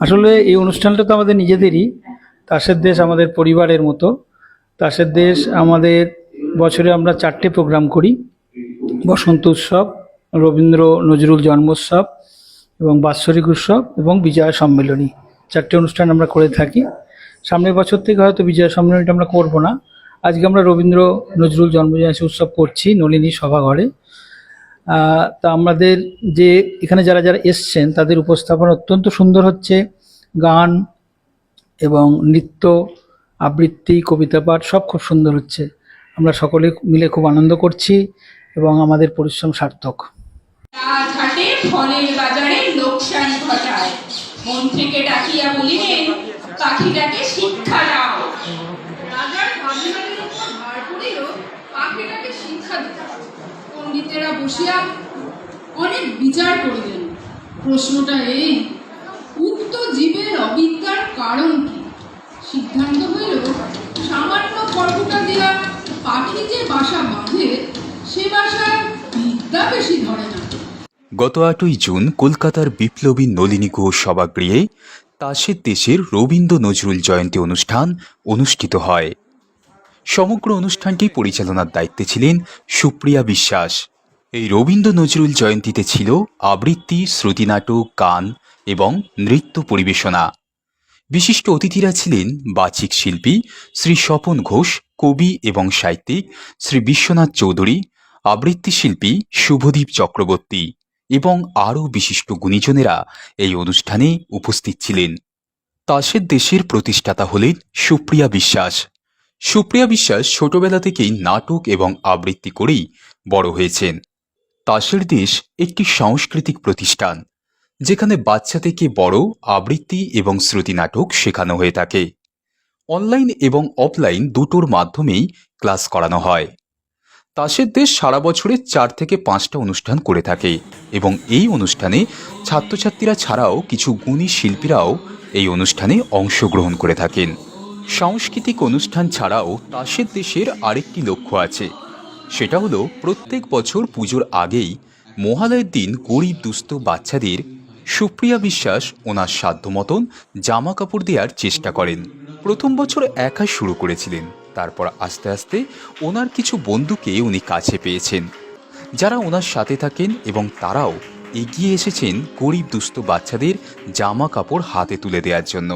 আসলে এই অনুষ্ঠানটা তো আমাদের নিজেদেরই। তাসের দেশ আমাদের পরিবারের মতো। তাসের দেশ আমাদের বছরে আমরা চারটে প্রোগ্রাম করি। বসন্ত উৎসব, রবীন্দ্র নজরুল জন্মোৎসব এবং বাৎসরিক উৎসব এবং বিজয়া সম্মেলনী। চারটে অনুষ্ঠান আমরা করে থাকি। সামনের বছর থেকে হয়তো বিজয়া সম্মেলনীটা আমরা করব না। আজকে আমরা রবীন্দ্র নজরুল জন্মজয়ন্তী উৎসব করছি নলিনী সভাঘরে। তা আমাদের যে এখানে যারা যারা এসছেন, তাদের উপস্থাপনা অত্যন্ত সুন্দর হচ্ছে। গান এবং নৃত্য, আবৃত্তি, কবিতা পাঠ সব খুব সুন্দর হচ্ছে। আমরা সকলে মিলে খুব আনন্দ করছি এবং আমাদের পরিশ্রম সার্থক। মন থেকে ডাকিয়া বলিলেন, পাখিটাকে শিক্ষা দাও। পণ্ডিতেরা বসিয়া অনেক বিচার করিলেন, প্রশ্নটা এই, উক্ত জীবের অবিদ্যার কারণ কি? সিদ্ধান্ত হইল, সামান্য খড়কুটা দিয়া পাখি যে বাসা বাঁধে, সে বাসায় বিদ্যা বেশি ধরে না। গত আটই জুন কলকাতার বিপ্লবী নলিনী গুহ সভাগৃহে তাসের দেশের রবীন্দ্র নজরুল জয়ন্তী অনুষ্ঠান অনুষ্ঠিত হয়। সমগ্র অনুষ্ঠানটি পরিচালনার দায়িত্বে ছিলেন সুপ্রিয়া বিশ্বাস। এই রবীন্দ্র নজরুল জয়ন্তীতে ছিল আবৃত্তি, শ্রুতিনাটক, গান এবং নৃত্য পরিবেশনা। বিশিষ্ট অতিথিরা ছিলেন বাচিক শিল্পী শ্রী স্বপন ঘোষ, কবি এবং সাহিত্যিক শ্রী বিশ্বনাথ চৌধুরী, আবৃত্তি শিল্পী শুভদীপ চক্রবর্তী এবং আরও বিশিষ্ট গুণীজনেরা এই অনুষ্ঠানে উপস্থিত ছিলেন। তাসের দেশের প্রতিষ্ঠাতা হলেন সুপ্রিয়া বিশ্বাস। সুপ্রিয়া বিশ্বাস ছোটবেলা থেকেই নাটক এবং আবৃত্তি করেই বড় হয়েছেন। তাসের দেশ একটি সাংস্কৃতিক প্রতিষ্ঠান, যেখানে বাচ্চা থেকে বড় আবৃত্তি এবং শ্রুতি নাটক শেখানো হয়ে থাকে। অনলাইন এবং অফলাইন দুটোর মাধ্যমেই ক্লাস করানো হয়। তাসের দেশ সারা বছরে চার থেকে পাঁচটা অনুষ্ঠান করে থাকে এবং এই অনুষ্ঠানে ছাত্রছাত্রীরা ছাড়াও কিছু গুণী শিল্পীরাও এই অনুষ্ঠানে অংশগ্রহণ করে থাকেন। সাংস্কৃতিক অনুষ্ঠান ছাড়াও তাসের দেশের আরেকটি লক্ষ্য আছে। সেটা হলো প্রত্যেক বছর পুজোর আগেই মহালয়ের দিন গরিব দুস্থ বাচ্চাদের সুপ্রিয়া বিশ্বাস ওনার সাধ্য মতন জামা কাপড় দেওয়ার চেষ্টা করেন। প্রথম বছর একা শুরু করেছিলেন, তারপর আস্তে আস্তে ওনার কিছু বন্ধুকে উনি কাছে পেয়েছেন। যারা ওনার সাথে থাকেন এবং তারাও এগিয়ে এসেছেন গরিব দুস্থ বাচ্চাদের জামা কাপড় হাতে তুলে দেওয়ার জন্য।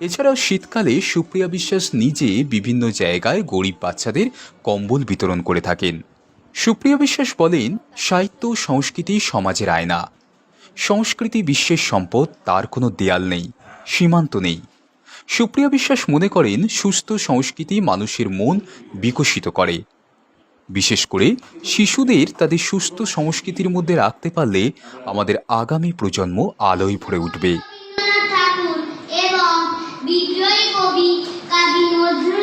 এছাড়াও শীতকালে সুপ্রিয়া বিশ্বাস নিজে বিভিন্ন জায়গায় গরিব বাচ্চাদের কম্বল বিতরণ করে থাকেন। সুপ্রিয়া বিশ্বাস বলেন, সাহিত্য সংস্কৃতি সমাজের আয়না। সংস্কৃতি বিশ্বের সম্পদ, তার কোনো দেয়াল নেই, সীমান্ত নেই। সুপ্রিয়া বিশ্বাস মনে করেন, সুস্থ সংস্কৃতি মানুষের মন বিকশিত করে। বিশেষ করে শিশুদের তাদের সুস্থ সংস্কৃতির মধ্যে রাখতে পারলে আমাদের আগামী প্রজন্ম আলোয় ভরে উঠবে। বিদ্রোহী কবি কাজী নজরুল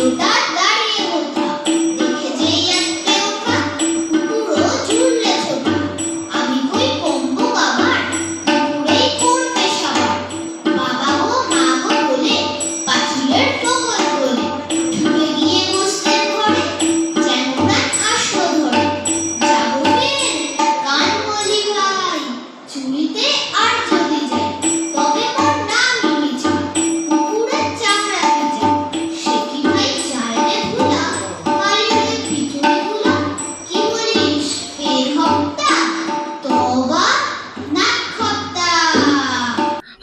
gritar.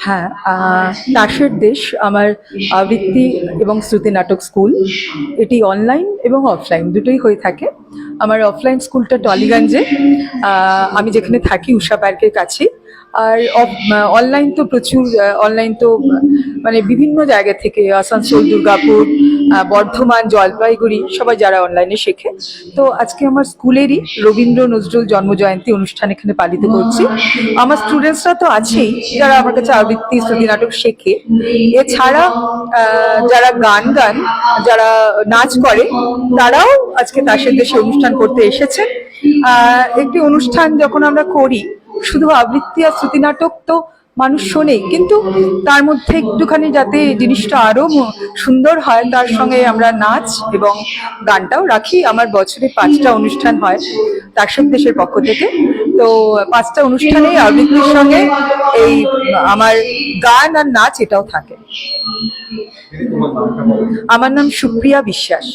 হ্যাঁ তাসের দেশ, আমার আবৃত্তি এবং শ্রুতি নাটক স্কুল। এটি অনলাইন এবং অফলাইন দুটোই হয়ে থাকে। আমার অফলাইন স্কুলটা টলিগঞ্জে আমি যেখানে থাকি, উষা পার্কের কাছে। আর অনলাইন তো প্রচুর অনলাইন তো মানে বিভিন্ন জায়গা থেকে, আসানসোল, দুর্গাপুর বর্ধমান, জলপাইগুড়ি, সবাই যারা অনলাইনে শেখে। তো আজকে আমার স্কুলেরই রবীন্দ্র নজরুল জন্মজয়ন্তী অনুষ্ঠান এখানে পালিত করছি। আমার স্টুডেন্টসরা তো আছেই, যারা আমার কাছে আবৃত্তি, শ্রুতি নাটক শেখে। এছাড়া যারা গান গান, যারা নাচ করে, তারাও আজকে তাসের দেশে অনুষ্ঠান করতে এসেছে। একটি অনুষ্ঠান যখন আমরা করি, শুধু আবৃত্তি আর শ্রুতি নাটক তো মানুষ শোনে, কিন্তু তার মধ্যে একটুখানি যাতে জিনিসটা আরও সুন্দর হয়, তার সঙ্গে আমরা নাচ এবং গানটাও রাখি। আমার বছরে পাঁচটা অনুষ্ঠান হয় তাসের দেশের পক্ষ থেকে। তো পাঁচটা অনুষ্ঠানে আবৃত্তির সঙ্গে এই আমার গান আর নাচ এটাও থাকে। আমার নাম সুপ্রিয়া বিশ্বাস।